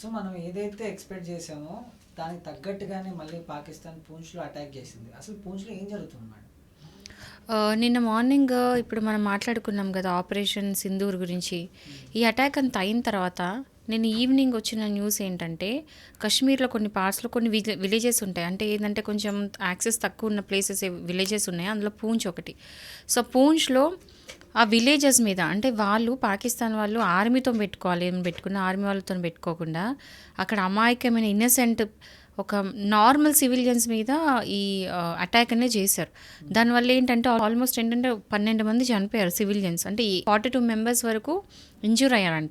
So మనం ఏదైతే expect చేసామో దానికి తగ్గట్టుగానే మళ్ళీ పాకిస్తాన్ పూంచ్లో అటాక్ చేసింది. అసలు పూంచ్లో ఏం జరుగుతుంది మేడం? నిన్న మార్నింగ్ ఇప్పుడు మనం మాట్లాడుకున్నాం కదా ఆపరేషన్ సింధూర్ గురించి. ఈ అటాక్ అంత అయిన తర్వాత నేను ఈవినింగ్ వచ్చిన న్యూస్ ఏంటంటే కాశ్మీర్లో కొన్ని పార్ట్స్లో కొన్ని విలే విలేజెస్ ఉంటాయి. అంటే ఏంటంటే కొంచెం యాక్సెస్ తక్కువ ఉన్న ప్లేసెస్ విలేజెస్ ఉన్నాయి. అందులో పూంచ్ ఒకటి. సో పూంచ్లో ఆ విలేజెస్ మీద అంటే వాళ్ళు పాకిస్తాన్ వాళ్ళు ఆర్మీతో పెట్టుకోవాలి ఏం పెట్టుకున్న ఆర్మీ వాళ్ళతో పెట్టుకోకుండా అక్కడ అమాయకమైన ఇన్నసెంట్ ఒక నార్మల్ సివిలియన్స్ మీద ఈ అటాక్ అనే చేశారు. దానివల్ల ఏంటంటే ఆల్మోస్ట్ ఏంటంటే పన్నెండు మంది చనిపోయారు సివిలియన్స్ అంటే ఈ ఫార్టీ టూ మెంబర్స్ వరకు ఇంజూర్ అయ్యారంట.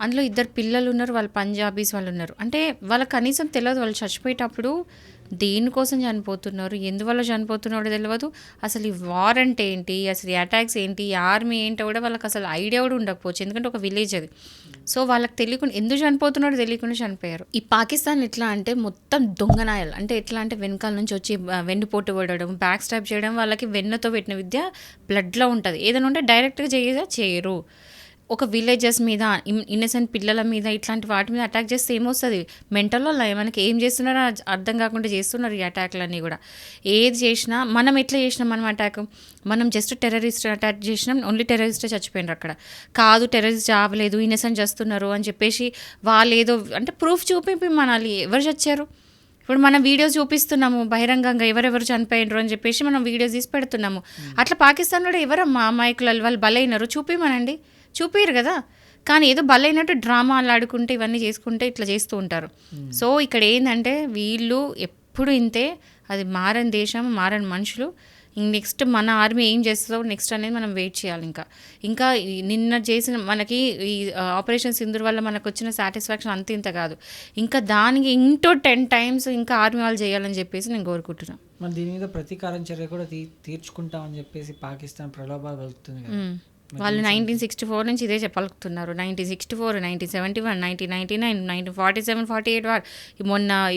అందులో ఇద్దరు పిల్లలు ఉన్నారు వాళ్ళు పంజాబీస్ వాళ్ళు ఉన్నారు. అంటే వాళ్ళకి కనీసం తెలియదు వాళ్ళు చచ్చిపోయేటప్పుడు దేనికోసం చనిపోతున్నారు? ఎందువల్ల చనిపోతున్నాడో తెలియదు అసలు ఈ వార్ అంటే ఏంటి? అసలు ఈ అటాక్స్ ఏంటి? ఆర్మీ ఏంటో కూడా వాళ్ళకి అసలు ఐడియా కూడా ఉండకపోవచ్చు. ఎందుకంటే ఒక విలేజ్ అది. సో వాళ్ళకి తెలియకుండా ఎందుకు చనిపోతున్నాడో తెలియకుండా చనిపోయారు. ఈ పాకిస్తాన్ ఎట్లా అంటే మొత్తం దొంగనాయాలు. అంటే ఎట్లా అంటే వెనకాల నుంచి వచ్చి వెన్నుపోటు పడడం బ్యాక్ స్టాప్ చేయడం వాళ్ళకి వెన్నతో పెట్టిన విద్య బ్లడ్లో ఉంటుంది. ఏదైనా ఉంటే డైరెక్ట్గా చేయగా చేయరు. ఒక విలేజెస్ మీద ఇన్నసెంట్ పిల్లల మీద ఇట్లాంటి వాటి మీద అటాక్ చేస్తే ఏమొస్తుంది? మెంటల్లో మనకి ఏం చేస్తున్నారో అర్థ- కాకుండా చేస్తున్నారు ఈ అటాక్లన్నీ కూడా. ఏది చేసినా మనం ఎట్లా చేసినాం మనం అటాక్ మనం జస్ట్ టెర్రరిస్ట్ అటాక్ చేసినాం ఓన్లీ టెర్రరిస్టే చచ్చిపోయినారు అక్కడ. కాదు టెర్రరిస్ట్ చావలేదు ఇన్నసెంట్ చేస్తున్నారు అని చెప్పేసి వాళ్ళు ఏదో అంటే ప్రూఫ్ చూపి మనాలి ఎవరు చచ్చారు? ఇప్పుడు మనం వీడియోస్ చూపిస్తున్నాము బహిరంగంగా ఎవరెవరు చనిపోయినరు అని చెప్పేసి మనం వీడియోస్ తీసి పెడుతున్నాము. అట్లా పాకిస్తాన్లో ఎవరమ్మా? అమాయకులు వాళ్ళు బలైనరు? చూపిమనండి. చూపిరు కదా. కానీ ఏదో బలైనట్టు డ్రామాలు ఆడుకుంటే ఇవన్నీ చేసుకుంటే ఇట్లా చేస్తూ ఉంటారు. సో ఇక్కడ ఏంటంటే వీళ్ళు ఎప్పుడు ఇంతే అది మారని దేశం మారని మనుషులు. నెక్స్ట్ మన ఆర్మీ ఏం చేస్తుందో నెక్స్ట్ అనేది మనం వెయిట్ చేయాలి ఇంకా. ఇంకా నిన్న చేసిన మనకి ఈ ఆపరేషన్ సింధూర్ వల్ల మనకు వచ్చిన సాటిస్ఫాక్షన్ అంత ఇంత కాదు. ఇంకా దానికి ఇంటో టెన్ టైమ్స్ ఇంకా ఆర్మీ వాళ్ళు చేయాలని చెప్పేసి నేను కోరుకుంటున్నాను. మరి దీని మీద ప్రతీకారం చర్య కూడా తీ తీర్చుకుంటామని చెప్పేసి పాకిస్తాన్ ప్రలోభాలు కలుగుతుంది వాళ్ళు నైన్టీన్ సిక్స్టీ ఫోర్ నుంచి ఇదే చెప్పగలుగుతున్నారు nineteen sixty four nineteen seventy one nineteen ninety nine nineteen forty seven forty eight war. మొన్న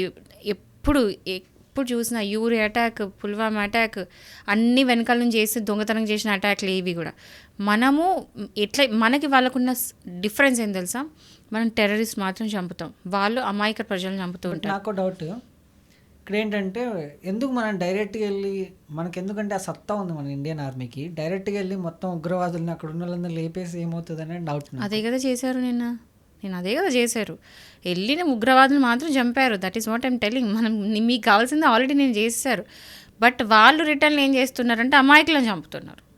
ఎప్పుడు ఎప్పుడు చూసిన యూరి అటాక్ పుల్వామా అటాక్ అన్ని వెనకాల నుంచి చేసి దొంగతనం చేసిన అటాక్లు ఇవి కూడా. మనము ఎట్లా మనకి వాళ్ళకున్న డిఫరెన్స్ ఏం తెలుసా? మనం టెర్రరిస్ట్ మాత్రం చంపుతాం. వాళ్ళు అమాయక ప్రజలను చంపుతూ ఉంటారు. నాకు డౌట్ ఇక్కడ ఏంటంటే ఎందుకు మనం డైరెక్ట్గా వెళ్ళి మనకి ఎందుకంటే ఆ సత్తా ఉంది మన ఇండియన్ ఆర్మీకి. డైరెక్ట్గా వెళ్ళి మొత్తం ఉగ్రవాదులను అక్కడ ఉన్న వాళ్ళందరూ లేపేసి ఏమవుతుంది అనే డౌట్ అదే కదా చేశారు నిన్న. నేను అదే కదా చేశారు. వెళ్ళిన ఉగ్రవాదులు మాత్రం చంపారు. That is what I'm telling మనం మీకు కావాల్సింది ఆల్రెడీ నేను చేశారు. బట్ వాళ్ళు రిటర్న్ ఏం చేస్తున్నారంటే అమాయకులను చంపుతున్నారు.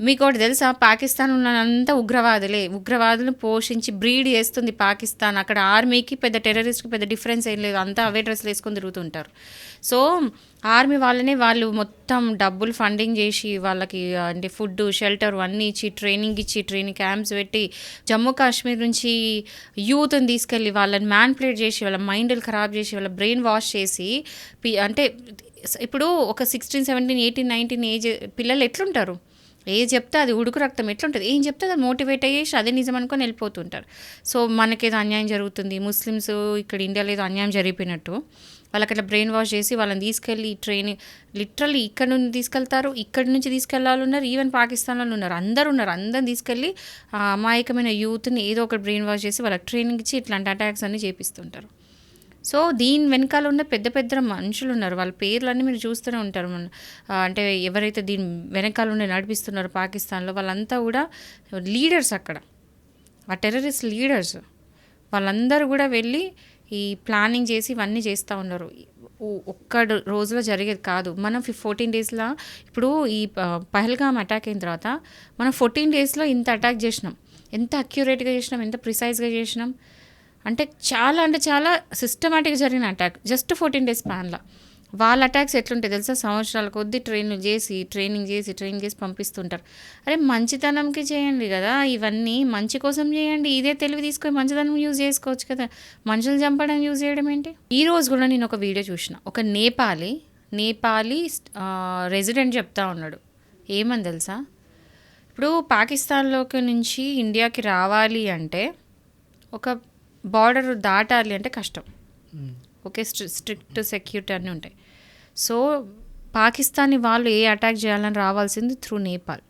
మీకు ఒకటి తెలుసా? పాకిస్తాన్ ఉన్నంత ఉగ్రవాదులే ఉగ్రవాదులను పోషించి బ్రీడ్ చేస్తుంది పాకిస్తాన్. అక్కడ ఆర్మీకి పెద్ద టెర్రరిస్ట్కి పెద్ద డిఫరెన్స్ ఏం లేదు. అంతా అవే డ్రెస్సులు వేసుకొని తిరుగుతుంటారు. సో ఆర్మీ వాళ్ళనే వాళ్ళు మొత్తం డబ్బులు ఫండింగ్ చేసి వాళ్ళకి అంటే ఫుడ్ షెల్టర్ అన్నీ ఇచ్చి ట్రైనింగ్ ఇచ్చి ట్రైనింగ్ క్యాంప్స్ పెట్టి జమ్మూ కాశ్మీర్ నుంచి యూత్ని తీసుకెళ్ళి వాళ్ళని మ్యాన్ప్లేట్ చేసి వాళ్ళ మైండ్లు ఖరాబ్ చేసి వాళ్ళ బ్రెయిన్ వాష్ చేసి పి- అంటే ఇప్పుడు ఒక sixteen seventeen eighteen nineteen age పిల్లలు ఎట్లుంటారు? ఏది చెప్తే అది ఉడుకు రక్తం ఎట్లుంటుంది? ఏం చెప్తే అది మోటివేట్ అయ్యేసి అదే నిజం అనుకొని వెళ్ళిపోతుంటారు. సో మనకేదో అన్యాయం జరుగుతుంది. ముస్లిమ్స్ ఇక్కడ ఇండియాలో ఏదో అన్యాయం జరిగిపోయినట్టు వాళ్ళకి అట్లా బ్రెయిన్ వాష్ చేసి వాళ్ళని తీసుకెళ్ళి ట్రైన్ లిటరల్లీ ఇక్కడ నుండి తీసుకెళ్తారు ఇక్కడి నుంచి తీసుకెళ్ళాలి ఉన్నారు ఈవెన్ పాకిస్తాన్ వాళ్ళు ఉన్నారు. అందరు ఉన్నారు. అందరిని తీసుకెళ్ళి అమాయకమైన యూత్ని ఏదో ఒకటి బ్రెయిన్ వాష్ చేసి వాళ్ళకి ట్రైనింగ్ ఇచ్చి ఇట్లాంటి అటాక్స్ అన్ని చేపిస్తుంటారు. సో దీని వెనకాల ఉన్న పెద్ద పెద్ద మనుషులు ఉన్నారు వాళ్ళ పేర్లన్నీ మీరు చూస్తూనే ఉంటారు. మన అంటే ఎవరైతే దీని వెనకాల ఉండి నడిపిస్తున్నారో పాకిస్తాన్లో వాళ్ళంతా కూడా లీడర్స్ అక్కడ. ఆ టెర్రరిస్ట్ లీడర్స్. వాళ్ళందరూ కూడా వెళ్ళి ఈ ప్లానింగ్ చేసి ఇవన్నీ చేస్తూ ఉన్నారు. ఒక్క రోజులో జరిగేది కాదు. మనం ఫోర్టీన్ డేస్లో ఇప్పుడు ఈ ప- పహల్గామ్ అటాక్ అయిన తర్వాత మనం ఫోర్టీన్ డేస్లో ఇంత అటాక్ చేసినాం. ఎంత అక్యురేట్గా చేసినాం? ఎంత ప్రిసైజ్గా చేసినాం? అంటే చాలా అంటే చాలా సిస్టమేటిక్గా జరిగిన అటాక్ జస్ట్ ఫోర్టీన్ డేస్ ప్లాన్లో వాళ్ళ అటాక్స్ ఎట్లుంటాయి తెలుసా? సంవత్సరాల కొద్దీ ట్రైన్లు చేసి ట్రైనింగ్ చేసి ట్రైనింగ్ చేసి పంపిస్తుంటారు. అరే మంచితనంకి చేయండి కదా ఇవన్నీ మంచి కోసం చేయండి. ఇదే తెలివి తీసుకొని మంచితనం యూజ్ చేసుకోవచ్చు కదా. మనుషులు చంపడం యూజ్ చేయడం ఏంటి? ఈ రోజు కూడా నేను ఒక వీడియో చూసిన. ఒక నేపాలి నేపాలి రెసిడెంట్ చెప్తా ఉన్నాడు. ఏమని తెలుసా? ఇప్పుడు పాకిస్తాన్లోకి నుంచి ఇండియాకి రావాలి అంటే ఒక బార్డర్ దాటాలి అంటే కష్టం. ఓకే స్ట్రి- స్ట్రిక్ట్ సెక్యూరిటీ అన్నీ ఉంటాయి. సో పాకిస్తాన్ని వాళ్ళు ఏ అటాక్ చేయాలని రావాల్సింది త్రూ నేపాల్.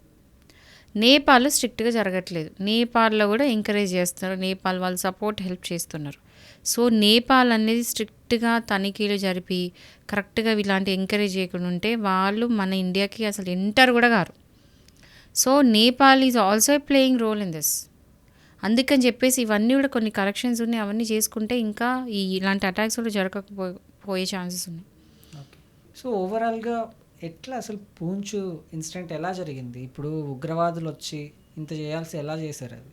నేపాల్ స్ట్రిక్ట్గా జరగట్లేదు. నేపాల్లో కూడా ఎంకరేజ్ చేస్తున్నారు. నేపాల్ వాళ్ళు సపోర్ట్ హెల్ప్ చేస్తున్నారు. సో నేపాల్ అనేది స్ట్రిక్ట్గా తనిఖీలు జరిపి కరెక్ట్గా ఇలాంటి ఎంకరేజ్ చేయకుండా ఉంటే వాళ్ళు మన ఇండియాకి అసలు ఎంటర్ కూడా గారు so Nepal is also playing role in this అందుకని చెప్పేసి ఇవన్నీ కూడా కొన్ని కరెక్షన్స్ ఉన్నాయి. అవన్నీ చేసుకుంటే ఇంకా ఈ ఇలాంటి అటాక్స్ కూడా జరగకపో పోయే ఛాన్సెస్ ఉన్నాయి సో ఓవరాల్గా ఎట్లా అసలు పూంచు ఇన్సిడెంట్ ఎలా జరిగింది? ఇప్పుడు ఉగ్రవాదులు వచ్చి ఇంత చేయాల్సి ఎలా చేశారు అది?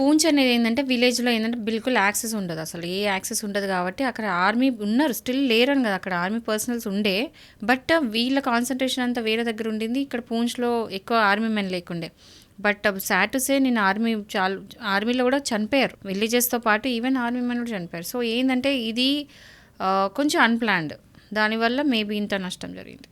పూంచ్ అనేది ఏంటంటే విలేజ్లో ఏంటంటే బిల్కుల్ యాక్సెస్ ఉండదు. అసలు ఏ యాక్సెస్ ఉండదు కాబట్టి అక్కడ ఆర్మీ ఉన్నారు. స్టిల్ లేరని కదా. అక్కడ ఆర్మీ పర్సనల్స్ ఉండే. బట్ వీళ్ళ కాన్సన్ట్రేషన్ అంతా వేరే దగ్గర ఉండింది. ఇక్కడ పూంచ్లో ఎక్కువ ఆర్మీ మెన్ లేకుండే. బట్ సాడ్ టు సే నేను ఆర్మీ చాలా ఆర్మీలో కూడా చనిపోయారు. విలేజెస్తో పాటు ఈవెన్ ఆర్మీ మెన్ కూడా చనిపోయారు. సో ఏంటంటే ఇది కొంచెం అన్ప్లాన్డ్. దానివల్ల మేబీ ఇంత నష్టం జరిగింది.